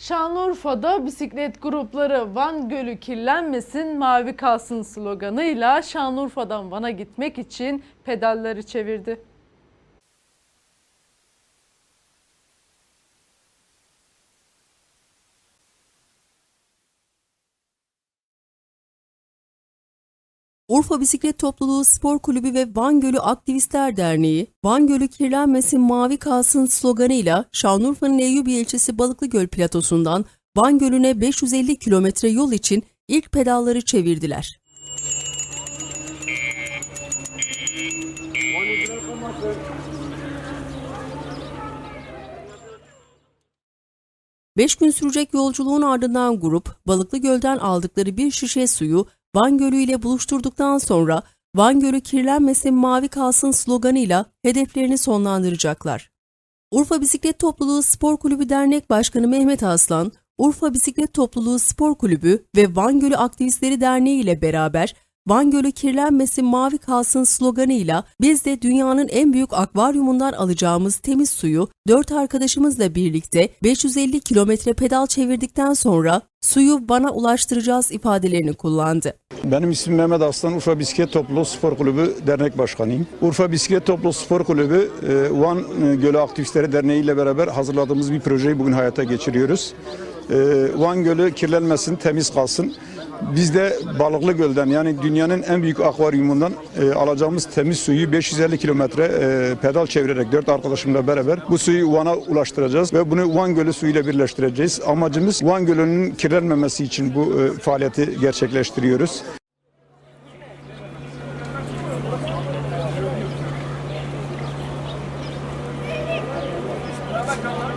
Şanlıurfa'da bisiklet grupları Van Gölü kirlenmesin, mavi kalsın sloganıyla Şanlıurfa'dan Van'a gitmek için pedalları çevirdi. Urfa Bisiklet Topluluğu Spor Kulübü ve Van Gölü Aktivistler Derneği, Van Gölü kirlenmesin mavi kalsın sloganıyla Şanlıurfa'nın Eyyubi ilçesi Balıklıgöl platosundan Van Gölü'ne 550 kilometre yol için ilk pedalları çevirdiler. Beş gün sürecek yolculuğun ardından grup, Balıklı Göl'den aldıkları bir şişe suyu Van Gölü ile buluşturduktan sonra Van Gölü kirlenmesin mavi kalsın sloganıyla hedeflerini sonlandıracaklar. Urfa Bisiklet Topluluğu Spor Kulübü Dernek Başkanı Mehmet Aslan, Urfa Bisiklet Topluluğu Spor Kulübü ve Van Gölü Aktivistleri Derneği ile beraber Van Gölü kirlenmesin mavi kalsın sloganıyla biz de dünyanın en büyük akvaryumundan alacağımız temiz suyu dört arkadaşımızla birlikte 550 kilometre pedal çevirdikten sonra suyu bana ulaştıracağız ifadelerini kullandı. Benim ismim Mehmet Aslan, Urfa Bisiklet Topluluğu Spor Kulübü Dernek Başkanıyım. Urfa Bisiklet Topluluğu Spor Kulübü, e, Van Gölü Aktivistleri Derneği ile beraber hazırladığımız bir projeyi bugün hayata geçiriyoruz. Ee, Van Gölü kirlenmesin, temiz kalsın. Biz de Balıklı Göl'den yani dünyanın en büyük akvaryumundan e, alacağımız temiz suyu 550 kilometre e, pedal çevirerek dört arkadaşımla beraber bu suyu Van'a ulaştıracağız ve bunu Van Gölü suyuyla birleştireceğiz. Amacımız Van Gölü'nün kirlenmemesi için bu e, faaliyeti gerçekleştiriyoruz. Bakalım.